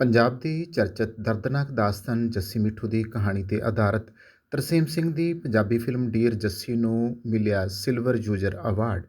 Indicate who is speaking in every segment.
Speaker 1: ਪੰਜਾਬ ਦੀ ਚਰਚਿਤ ਦਰਦਨਾਕ ਦਾਸਤਾਨ ਜੱਸੀ ਮਿੱਠੂ ਦੀ ਕਹਾਣੀ ਤੇ ਆਧਾਰਿਤ ਤਰਸੇਮ ਸਿੰਘ ਦੀ ਪੰਜਾਬੀ ਫਿਲਮ ਡੀਅਰ ਜੱਸੀ ਨੂੰ ਮਿਲਿਆ ਸਿਲਵਰ ਯੂਜ਼ਰ ਅਵਾਰਡ।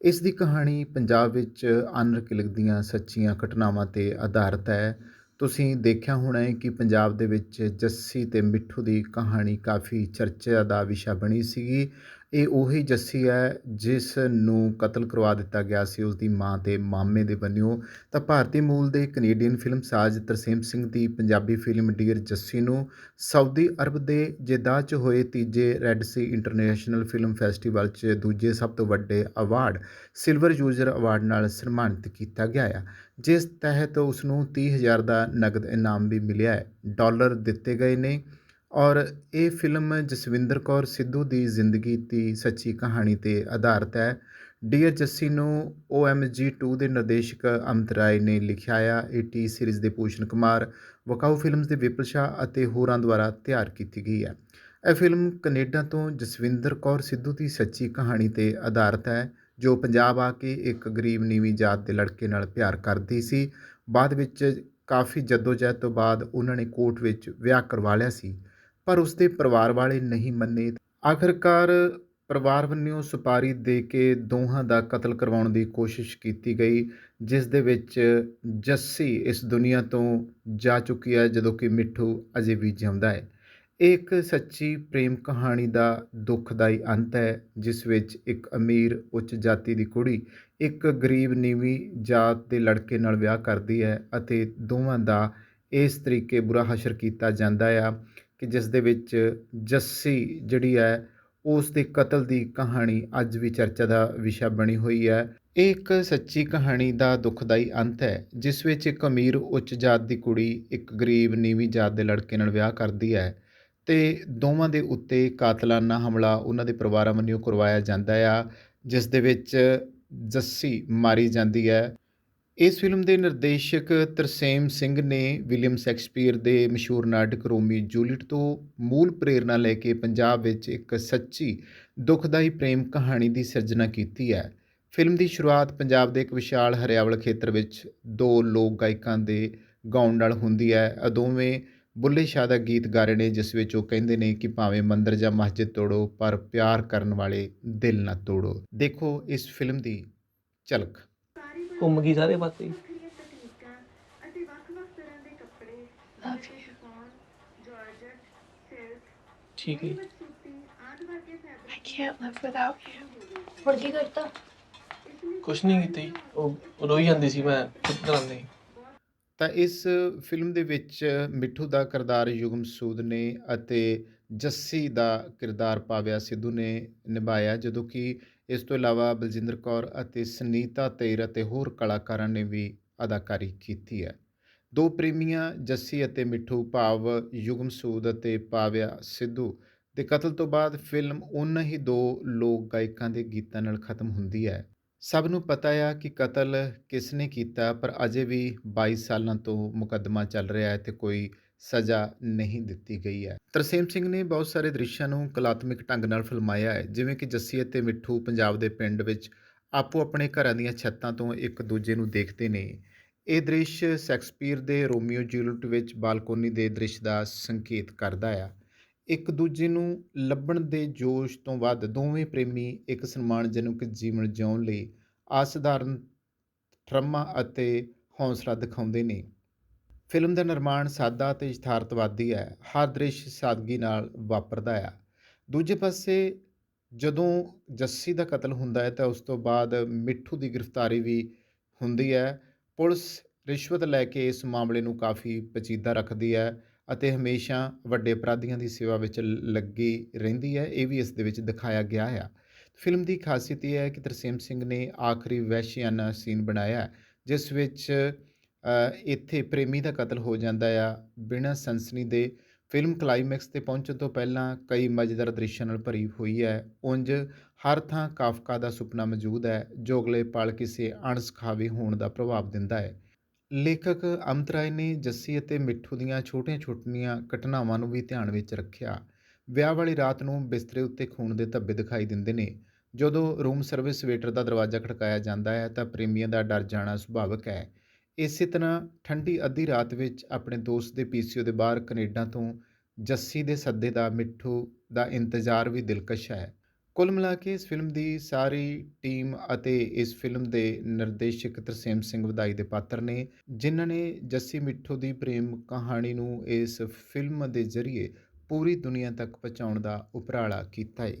Speaker 1: ਇਸ ਦੀ ਕਹਾਣੀ ਪੰਜਾਬ ਵਿੱਚ ਅਨਰਕਿਲਕ ਦੀਆਂ ਸੱਚੀਆਂ ਘਟਨਾਵਾਂ ਤੇ ਆਧਾਰਿਤ ਹੈ। ਤੁਸੀਂ ਦੇਖਿਆ ਹੋਣਾ ਹੈ ਕਿ ਪੰਜਾਬ ਦੇ ਵਿੱਚ ਜੱਸੀ ਤੇ ਮਿੱਠੂ ਦੀ ਕਹਾਣੀ ਕਾਫੀ ਚਰਚਾ ਦਾ ਵਿਸ਼ਾ ਬਣੀ ਸੀਗੀ। ਇਹ ਉਹੀ ਜੱਸੀ ਹੈ ਜਿਸ ਨੂੰ ਕਤਲ ਕਰਵਾ ਦਿੱਤਾ ਗਿਆ ਸੀ ਉਸ ਦੀ ਮਾਂ ਤੇ ਮਾਮੇ ਦੇ ਬੰਨਿਓ। ਤਾਂ ਭਾਰਤੀ ਮੂਲ ਦੇ ਕੈਨੇਡੀਅਨ ਫਿਲਮਸਾਜ਼ ਤਰਸੇਮ ਸਿੰਘ ਦੀ ਪੰਜਾਬੀ ਫਿਲਮ ਡੀਅਰ ਜੱਸੀ ਨੂੰ ਸਾਊਦੀ ਅਰਬ ਦੇ ਜੇਦਾਹ 'ਚ ਹੋਏ ਤੀਜੇ red sea international film festival 'ਚ ਦੂਜੇ ਸਭ ਤੋਂ ਵੱਡੇ ਅਵਾਰਡ, ਸਿਲਵਰ ਯੂਜ਼ਰ ਅਵਾਰਡ ਨਾਲ ਸਨਮਾਨਿਤ ਕੀਤਾ ਗਿਆ ਆ। ਜਿਸ ਤਹਿਤ ਉਸ ਨੂੰ 30000 ਦਾ ਨਗਦ ਇਨਾਮ ਵੀ ਮਿਲਿਆ ਹੈ। ਡਾਲਰ ਦਿੱਤੇ ਗਏ ਨੇ। ਔਰ ਇਹ ਫਿਲਮ ਜਸਵਿੰਦਰ ਕੌਰ ਸਿੱਧੂ ਦੀ ਜ਼ਿੰਦਗੀ ਦੀ ਸੱਚੀ ਕਹਾਣੀ ਤੇ ਆਧਾਰਿਤ ਹੈ। ਡੀਅਰ ਜੱਸੀ ਨੂੰ OMG2 ਦੇ ਨਿਰਦੇਸ਼ਕ ਅਮਿਤ ਰਾਏ ਨੇ ਲਿਖਿਆ ਆ। ਇਹ ਟੀ ਸੀਰੀਜ਼ ਦੇ ਭੂਸ਼ਣ ਕੁਮਾਰ, ਵਕਾਊ ਫਿਲਮਸ ਦੇ ਵਿਪਲ ਸ਼ਾਹ ਅਤੇ ਹੋਰਾਂ ਦੁਆਰਾ ਤਿਆਰ ਕੀਤੀ ਗਈ ਹੈ। ਇਹ ਫਿਲਮ ਕੈਨੇਡਾ ਤੋਂ ਜਸਵਿੰਦਰ ਕੌਰ ਸਿੱਧੂ ਦੀ ਸੱਚੀ ਕਹਾਣੀ ਤੇ ਆਧਾਰਿਤ ਹੈ, ਜੋ ਪੰਜਾਬ ਆ ਕੇ ਇੱਕ ਗਰੀਬ ਨੀਵੀਂ ਜਾਤ ਦੇ ਲੜਕੇ ਨਾਲ ਪਿਆਰ ਕਰਦੀ ਸੀ। ਬਾਅਦ ਵਿੱਚ ਕਾਫੀ ਜਦੋਜਹਿਦ ਤੋਂ ਬਾਅਦ ਉਹਨਾਂ ਨੇ ਕੋਰਟ ਵਿੱਚ ਵਿਆਹ ਕਰਵਾ ਲਿਆ ਸੀ। ਪਰ ਉਸਦੇ ਪਰਿਵਾਰ ਵਾਲੇ ਨਹੀਂ ਮੰਨੇ। ਆਖਰਕਾਰ ਪਰਿਵਾਰ ਵੱਲੋਂ ਸੁਪਾਰੀ ਦੇ ਕੇ ਦੋਹਾਂ ਦਾ ਕਤਲ ਕਰਵਾਉਣ ਦੀ ਕੋਸ਼ਿਸ਼ ਕੀਤੀ ਗਈ, ਜਿਸ ਦੇ ਵਿੱਚ ਜੱਸੀ ਇਸ ਦੁਨੀਆ ਤੋਂ ਜਾ ਚੁੱਕੀ ਹੈ, ਜਦੋਂ ਕਿ ਮਿੱਠੂ ਅਜੇ ਵੀ ਜਿਉਂਦਾ ਹੈ। ਇਹ ਇੱਕ ਸੱਚੀ ਪ੍ਰੇਮ ਕਹਾਣੀ ਦਾ ਦੁਖਦਾਈ ਅੰਤ ਹੈ, ਜਿਸ ਵਿੱਚ ਇੱਕ ਅਮੀਰ ਉੱਚ ਜਾਤੀ ਦੀ ਕੁੜੀ, ਇੱਕ ਗਰੀਬ ਨੀਵੀਂ ਜਾਤ ਦੇ ਲੜਕੇ ਨਾਲ ਵਿਆਹ ਕਰਦੀ ਹੈ ਅਤੇ ਦੋਵਾਂ ਦਾ ਇਸ ਤਰੀਕੇ ਬੁਰਾ ਹਸ਼ਰ ਕੀਤਾ ਜਾਂਦਾ ਆ। ਕਿ ਜਿਸ ਦੇ ਵਿੱਚ ਜੱਸੀ ਜਿਹੜੀ ਹੈ ਉਸ ਦੇ ਕਤਲ ਦੀ ਕਹਾਣੀ ਅੱਜ ਵੀ ਚਰਚਾ ਦਾ ਵਿਸ਼ਾ ਬਣੀ ਹੋਈ ਹੈ। ਇਹ ਇੱਕ ਸੱਚੀ ਕਹਾਣੀ ਦਾ ਦੁਖਦਾਈ ਅੰਤ ਹੈ, ਜਿਸ ਵਿੱਚ ਇੱਕ ਅਮੀਰ ਉੱਚ ਜਾਤ ਦੀ ਕੁੜੀ, ਇੱਕ ਗਰੀਬ ਨੀਵੀਂ ਜਾਤ ਦੇ ਲੜਕੇ ਨਾਲ ਵਿਆਹ ਕਰਦੀ ਹੈ ਤੇ ਦੋਵਾਂ ਦੇ ਉੱਤੇ ਕਾਤਲਾਨਾ ਹਮਲਾ ਉਹਨਾਂ ਦੇ ਪਰਿਵਾਰਾਂ ਵੱਲੋਂ ਕਰਵਾਇਆ ਜਾਂਦਾ ਆ, ਜਿਸ ਦੇ ਵਿੱਚ ਜੱਸੀ ਮਾਰੀ ਜਾਂਦੀ ਹੈ। ਇਸ ਫਿਲਮ ਦੇ ਨਿਰਦੇਸ਼ਕ ਤਰਸੇਮ ਸਿੰਘ ਨੇ ਵਿਲੀਅਮ ਸ਼ੈਕਸਪੀਅਰ ਦੇ ਮਸ਼ਹੂਰ ਨਾਟਕ ਰੋਮੀ ਜੂਲੀਅਟ ਤੋਂ ਮੂਲ ਪ੍ਰੇਰਣਾ ਲੈ ਕੇ ਪੰਜਾਬ ਵਿੱਚ ਇੱਕ ਸੱਚੀ ਦੁਖਦਾਈ ਪ੍ਰੇਮ ਕਹਾਣੀ ਦੀ ਸਿਰਜਣਾ ਕੀਤੀ ਹੈ। ਫਿਲਮ ਦੀ ਸ਼ੁਰੂਆਤ ਪੰਜਾਬ ਦੇ ਇੱਕ ਵਿਸ਼ਾਲ ਹਰਿਆਵਲ ਖੇਤਰ ਵਿੱਚ ਦੋ ਲੋਕ ਗਾਇਕਾਂ ਦੇ ਗਾਉਣ ਨਾਲ ਹੁੰਦੀ ਹੈ। ਇਹ ਦੋਵੇਂ ਬੁੱਲੇ ਸ਼ਾਹ ਦਾ ਗੀਤ ਗਾ ਰਹੇ ਨੇ, ਜਿਸ ਵਿੱਚ ਉਹ ਕਹਿੰਦੇ ਨੇ ਕਿ ਭਾਵੇਂ ਮੰਦਰ ਜਾਂ ਮਸਜਿਦ ਤੋੜੋ, ਪਰ ਪਿਆਰ ਕਰਨ ਵਾਲੇ ਦਿਲ ਨਾ ਤੋੜੋ। ਦੇਖੋ ਇਸ ਫਿਲਮ ਦੀ ਝਲਕ।
Speaker 2: ਘੁੰਮ ਗਈ ਸਾਰੇ ਪਾਸੇ ਠੀਕ ਹੈ
Speaker 3: ਵੇਲਵਟ ਸੂਤੀ ਆਦਿ ਵਰਗੇ
Speaker 4: I
Speaker 3: fabric
Speaker 4: can't live without you. ਹੁਣ ਕੀ ਕਰਤਾ?
Speaker 2: ਕੁਛ ਨਹੀਂ ਕੀਤੀ। ਉਹ ਰੋਈ ਜਾਂਦੀ ਸੀ ਮੈਂ ਚੁੱਪ ਕਰਾਂਦੀ
Speaker 1: ਤਾਂ ਇਸ ਫਿਲਮ ਦੇ ਵਿੱਚ ਮਿੱਠੂ ਦਾ ਕਿਰਦਾਰ ਯੁਗਮ ਸੂਦ ਨੇ ਅਤੇ ਜੱਸੀ ਦਾ ਕਿਰਦਾਰ ਪਾਵਿਆ ਸਿੱਧੂ ਨੇ ਨਿਭਾਇਆ ਜਦੋਂ ਕਿ ਇਸ ਤੋਂ ਇਲਾਵਾ ਬਲਜਿੰਦਰ ਕੌਰ ਅਤੇ ਸੁਨੀਤਾ ਤੇਰ ਅਤੇ ਹੋਰ ਕਲਾਕਾਰਾਂ ਨੇ ਵੀ ਅਦਾਕਾਰੀ ਕੀਤੀ ਹੈ। ਦੋ ਪ੍ਰੇਮੀਆਂ, ਜੱਸੀ ਅਤੇ ਮਿੱਠੂ, ਭਾਵ ਯੁਗਮ ਸੂਦ ਅਤੇ ਪਾਵਿਆ ਸਿੱਧੂ ਦੇ ਕਤਲ ਤੋਂ ਬਾਅਦ ਫਿਲਮ ਉਹਨਾਂ ਹੀ ਦੋ ਲੋਕ ਗਾਇਕਾਂ ਦੇ ਗੀਤਾਂ ਨਾਲ ਖਤਮ ਹੁੰਦੀ ਹੈ। ਸਭ ਨੂੰ ਪਤਾ ਆ ਕਿ ਕਤਲ ਕਿਸ ਨੇ ਕੀਤਾ, ਪਰ ਅਜੇ ਵੀ 22 ਸਾਲਾਂ ਤੋਂ ਮੁਕੱਦਮਾ ਚੱਲ ਰਿਹਾ ਹੈ ਤੇ ਕੋਈ ਸਜ਼ਾ ਨਹੀਂ ਦਿੱਤੀ ਗਈ ਹੈ। ਤਰਸੇਮ ਸਿੰਘ ਨੇ ਬਹੁਤ ਸਾਰੇ ਦ੍ਰਿਸ਼ਾਂ ਨੂੰ ਕਲਾਤਮਿਕ ਢੰਗ ਨਾਲ ਫਿਲਮਾਇਆ ਹੈ, ਜਿਵੇਂ ਕਿ ਜੱਸੀ ਅਤੇ ਮਿੱਠੂ ਪੰਜਾਬ ਦੇ ਪਿੰਡ ਵਿੱਚ ਆਪੋ ਆਪਣੇ ਘਰਾਂ ਦੀਆਂ ਛੱਤਾਂ ਤੋਂ ਇੱਕ ਦੂਜੇ ਨੂੰ ਦੇਖਦੇ ਨੇ। ਇਹ ਦ੍ਰਿਸ਼ ਸ਼ੈਕਸਪੀਅਰ ਦੇ ਰੋਮੀਓ ਜੂਲੀਅਟ ਵਿੱਚ ਬਾਲਕੋਨੀ ਦੇ ਦ੍ਰਿਸ਼ ਦਾ ਸੰਕੇਤ ਕਰਦਾ ਆ। ਇੱਕ ਦੂਜੇ ਨੂੰ ਲੱਭਣ ਦੇ ਜੋਸ਼ ਤੋਂ ਵੱਧ ਦੋਵੇਂ ਪ੍ਰੇਮੀ ਇੱਕ ਸਨਮਾਨਜਨਕ ਜੀਵਨ ਜਿਉਣ ਲਈ ਅਸਧਾਰਨ ਠਰਮਾ ਅਤੇ ਹੌਸਲਾ ਦਿਖਾਉਂਦੇ ਨੇ। ਫਿਲਮ ਦਾ ਨਿਰਮਾਣ ਸਾਦਾ ਅਤੇ ਯਥਾਰਥਵਾਦੀ ਹੈ, ਹਰ ਦ੍ਰਿਸ਼ ਸਾਦਗੀ ਨਾਲ ਵਾਪਰਦਾ ਆ। ਦੂਜੇ ਪਾਸੇ ਜਦੋਂ ਜੱਸੀ ਦਾ ਕਤਲ ਹੁੰਦਾ ਹੈ ਤਾਂ ਉਸ ਤੋਂ ਬਾਅਦ ਮਿੱਠੂ ਦੀ ਗ੍ਰਿਫਤਾਰੀ ਵੀ ਹੁੰਦੀ ਹੈ। ਪੁਲਿਸ ਰਿਸ਼ਵਤ ਲੈ ਕੇ ਇਸ ਮਾਮਲੇ ਨੂੰ ਕਾਫੀ ਪਚੀਦਾ ਰੱਖਦੀ ਹੈ ਅਤੇ ਹਮੇਸ਼ਾ ਵੱਡੇ ਅਪਰਾਧੀਆਂ ਦੀ ਸੇਵਾ ਵਿੱਚ ਲੱਗੀ ਰਹਿੰਦੀ ਹੈ, ਇਹ ਵੀ ਇਸ ਦੇ ਵਿੱਚ ਦਿਖਾਇਆ ਗਿਆ ਆ। ਫਿਲਮ ਦੀ ਖਾਸੀਅਤ ਇਹ ਹੈ ਕਿ ਤਰਸੇਮ ਸਿੰਘ ਨੇ ਆਖਰੀ ਵਹਿਸ਼ੀਆਨਾ ਸੀਨ ਬਣਾਇਆ, ਜਿਸ ਵਿੱਚ ਇੱਥੇ ਪ੍ਰੇਮੀ ਦਾ ਕਤਲ ਹੋ ਜਾਂਦਾ ਆ। ਬਿਨਾਂ ਸੰਸਨੀ ਦੇ ਫਿਲਮ ਕਲਾਈਮੈਕਸ ਤੇ ਪਹੁੰਚਣ ਤੋਂ ਪਹਿਲਾਂ ਕਈ ਮਜ਼ੇਦਾਰ ਦ੍ਰਿਸ਼ਾਂ ਨਾਲ ਭਰੀ ਹੋਈ ਹੈ। ਉਂਝ ਹਰ ਥਾਂ ਕਾਫਕਾ ਦਾ ਸੁਪਨਾ ਮੌਜੂਦ ਹੈ, ਜੋ ਅਗਲੇ ਪਲ ਕਿਸੇ ਅਣਸਖਾਵੇ ਹੋਣ ਦਾ ਪ੍ਰਭਾਵ ਦਿੰਦਾ ਹੈ। ਲੇਖਕ ਅਮਿਤ ਰਾਏ ਨੇ ਜੱਸੀ ਅਤੇ ਮਿੱਠੂ ਦੀਆਂ ਛੋਟੀਆਂ-ਛੋਟੀਆਂ ਘਟਨਾਵਾਂ ਨੂੰ ਵੀ ਧਿਆਨ ਵਿੱਚ ਰੱਖਿਆ। ਵਿਆਹ ਵਾਲੀ ਰਾਤ ਨੂੰ ਬਿਸਤਰੇ ਉੱਤੇ ਖੂਨ ਦੇ ਧੱਬੇ ਦਿਖਾਈ ਦਿੰਦੇ ਨੇ। ਜਦੋਂ ਰੂਮ ਸਰਵਿਸ ਵੇਟਰ ਦਾ ਦਰਵਾਜ਼ਾ ਖੜਕਾਇਆ ਜਾਂਦਾ ਹੈ, ਤਾਂ ਪ੍ਰੇਮੀਆਂ ਦਾ ਡਰ ਜਾਣਾ ਸੁਭਾਵਿਕ ਹੈ। ਇਸੇ ਤਰ੍ਹਾਂ ਠੰਡੀ ਅੱਧੀ ਰਾਤ ਵਿੱਚ ਆਪਣੇ ਦੋਸਤ ਦੇ ਪੀਸੀਓ ਦੇ ਬਾਹਰ ਕੈਨੇਡਾ ਤੋਂ ਜੱਸੀ ਦੇ ਸੱਦੇ ਦਾ, ਮਿੱਠੂ ਦਾ ਇੰਤਜ਼ਾਰ ਵੀ ਦਿਲਕਸ਼ ਹੈ। ਕੁੱਲ ਮਿਲਾ ਕੇ ਇਸ ਫਿਲਮ ਦੀ ਸਾਰੀ ਟੀਮ ਅਤੇ ਇਸ ਫਿਲਮ ਦੇ ਨਿਰਦੇਸ਼ਕ ਤਰਸੇਮ ਸਿੰਘ ਵਧਾਈ ਦੇ ਪਾਤਰ ਨੇ, ਜਿਨ੍ਹਾਂ ਨੇ ਜੱਸੀ ਮਿੱਠੂ ਦੀ ਪ੍ਰੇਮ ਕਹਾਣੀ ਨੂੰ ਇਸ ਫਿਲਮ ਦੇ ਜ਼ਰੀਏ ਪੂਰੀ ਦੁਨੀਆ ਤੱਕ ਪਹੁੰਚਾਉਣ ਦਾ ਉਪਰਾਲਾ ਕੀਤਾ ਹੈ